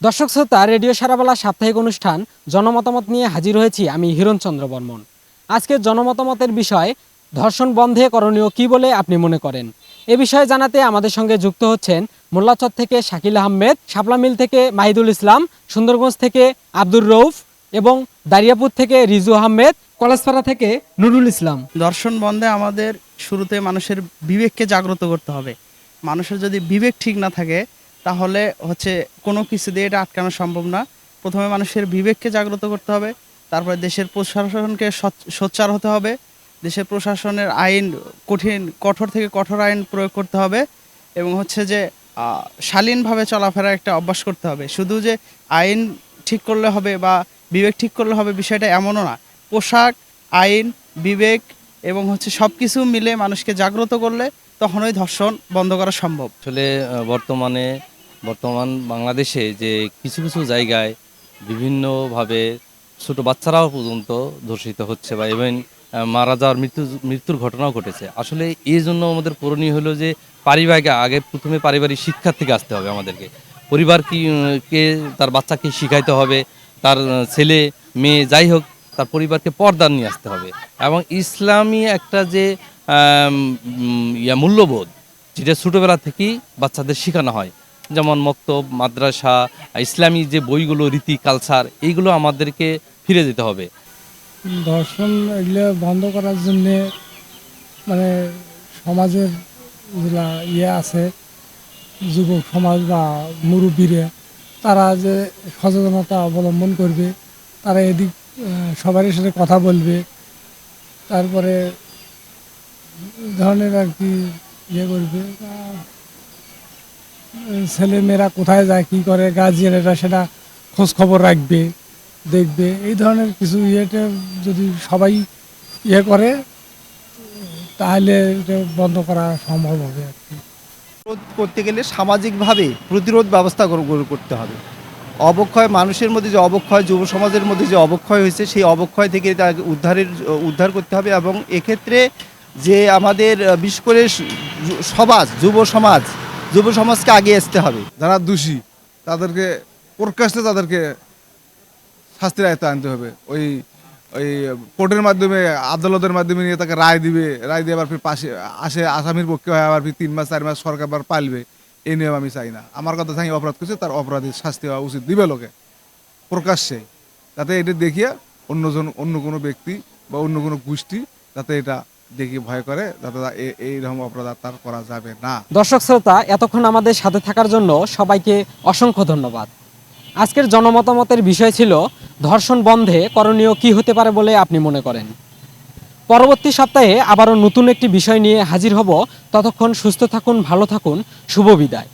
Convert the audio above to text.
দর্শক শ্রোতা, রেডিও সারাবেলা সাপ্তাহিক অনুষ্ঠান জনমতামত নিয়ে হাজির হয়েছি আমি হিরণচন্দ্র বর্মন। আজকে জনমতামতের বিষয়, ধর্ষণ বন্ধে করণীয় কি বলে আপনি মনে করেন? এ বিষয়ে জানাতে আমাদের সঙ্গে যুক্ত হচ্ছেন মোল্লাচর থেকে শাকিল আহমেদ, শাপলা মিল থেকে মাহিদুল ইসলাম, সুন্দরগঞ্জ থেকে আব্দুর রৌফ এবং দারিয়াপুর থেকে রিজু আহমেদ, কলেজপাড়া থেকে নুরুল ইসলাম। দর্শন বন্ধে আমাদের শুরুতে মানুষের বিবেককে জাগ্রত করতে হবে। মানুষের যদি বিবেক ঠিক না থাকে তাহলে হচ্ছে কোনো কিছু দিয়ে এটা আটকানো সম্ভব না। প্রথমে মানুষের বিবেককে জাগ্রত করতে হবে, তারপরে দেশের প্রশাসনকে সোচ্চার হতে হবে, দেশের প্রশাসনের আইন কঠিন, কঠোর থেকে কঠোর আইন প্রয়োগ করতে হবে এবং হচ্ছে যে শালীনভাবে চলাফেরা একটা অভ্যাস করতে হবে। শুধু যে আইন ঠিক করলে হবে বা বিবেক ঠিক করলে হবে বিষয়টা এমনও না। পোশাক, আইন, বিবেক এবং হচ্ছে সব কিছু মিলে মানুষকে জাগ্রত করলে তখনই ধর্ষণ বন্ধ করা সম্ভব। আসলে বর্তমানে, বর্তমান বাংলাদেশে যে কিছু কিছু জায়গায় বিভিন্নভাবে ছোট বাচ্চারাও পর্যন্ত ধর্ষিত হচ্ছে বা ইভেন মারা যাওয়ার মৃত্যু, মৃত্যুর ঘটনাও ঘটেছে। আসলে এই জন্য আমাদের করণীয় হলো যে পারিবারিক, আগে প্রথমে পারিবারিক শিক্ষার থেকে আসতে হবে আমাদেরকে। পরিবার কি কে, তার বাচ্চাকে শিখাইতে হবে, তার ছেলে, মেয়ে যাই হোক তার পরিবারকে পর্দা নিয়ে আসতে হবে। এবং ইসলামী একটা যে ইয়া মূল্যবোধ, যেটা ছোটোবেলা থেকেই বাচ্চাদের শেখানো হয়। যেমন মক্তব, মাদ্রাসা, ইসলামী যে বইগুলো, রীতি কালচার এইগুলো আমাদেরকে ফিরে যেতে হবে। ধর্ষণ এগুলো বন্ধ করার জন্যে মানে সমাজের যেগুলা ইয়ে আছে, যুবক সমাজ বা মুরব্বীরা, তারা যে সচেতনতা অবলম্বন করবে, তারা এদিক সবারই সাথে কথা বলবে। তারপরে ধরনের আর কি ইয়ে করবে। ছেলেমেয়েরা কোথায় যায়, কি করে গার্জিয়ানেরা সেটা খোঁজ খবর রাখবে, দেখবে। এই ধরনের কিছু ইয়েটা যদি সবাই ইয়ে করে, তাহলে এটা বন্ধ করা সম্ভব হবে আর কি। করতে গেলে সামাজিকভাবে প্রতিরোধ ব্যবস্থা করতে হবে। অবক্ষয়, মানুষের মধ্যে যে অবক্ষয়, যুব সমাজের মধ্যে যে অবক্ষয় হয়েছে, সেই অবক্ষয় থেকে তাকে উদ্ধারের, উদ্ধার করতে হবে এবং এক্ষেত্রে যে আমাদের বিশেষ করে সমাজ, যুব সমাজ, যুব সমাজকে আগে আসতে হবে। যারা দোষী, তাদেরকে, প্রকাশ্যে তাদেরকে শাস্তির আয়ত্তে আনতে হবে। ওই ওই কোর্টের মাধ্যমে, আদালতের মাধ্যমে নিয়ে তাকে রায় দিবে, রায় দিয়ে আবার ফির পাশে, আসে আসামির পক্ষে হয়, আবার ফির তিন মাস, চার মাস সরকার আবার পালবে। এই নিয়ম আমি চাই না। আমার কথা চাই অপরাধ করছে, তার অপরাধের শাস্তি হওয়া উচিত। দিবে লোকে। প্রকাশ্যে। যাতে এটা দেখিয়া অন্যজন, অন্য কোনো ব্যক্তি বা অন্য কোনো গোষ্ঠী যাতে এটা দেখি ভয় করে, যাতে এইরকম অপরাধ তার করা যাবে না। দর্শক শ্রোতা, এতক্ষণ আমাদের সাথে থাকার জন্য সবাইকে অসংখ্য ধন্যবাদ। আজকের জনমতামতের বিষয় ছিল, ধর্ষণ বন্ধে করণীয় কি হতে পারে বলে আপনি মনে করেন? পরবর্তী সপ্তাহে আবারও নতুন একটি বিষয় নিয়ে হাজির হব। ততক্ষণ সুস্থ থাকুন, ভালো থাকুন। শুভ বিদায়।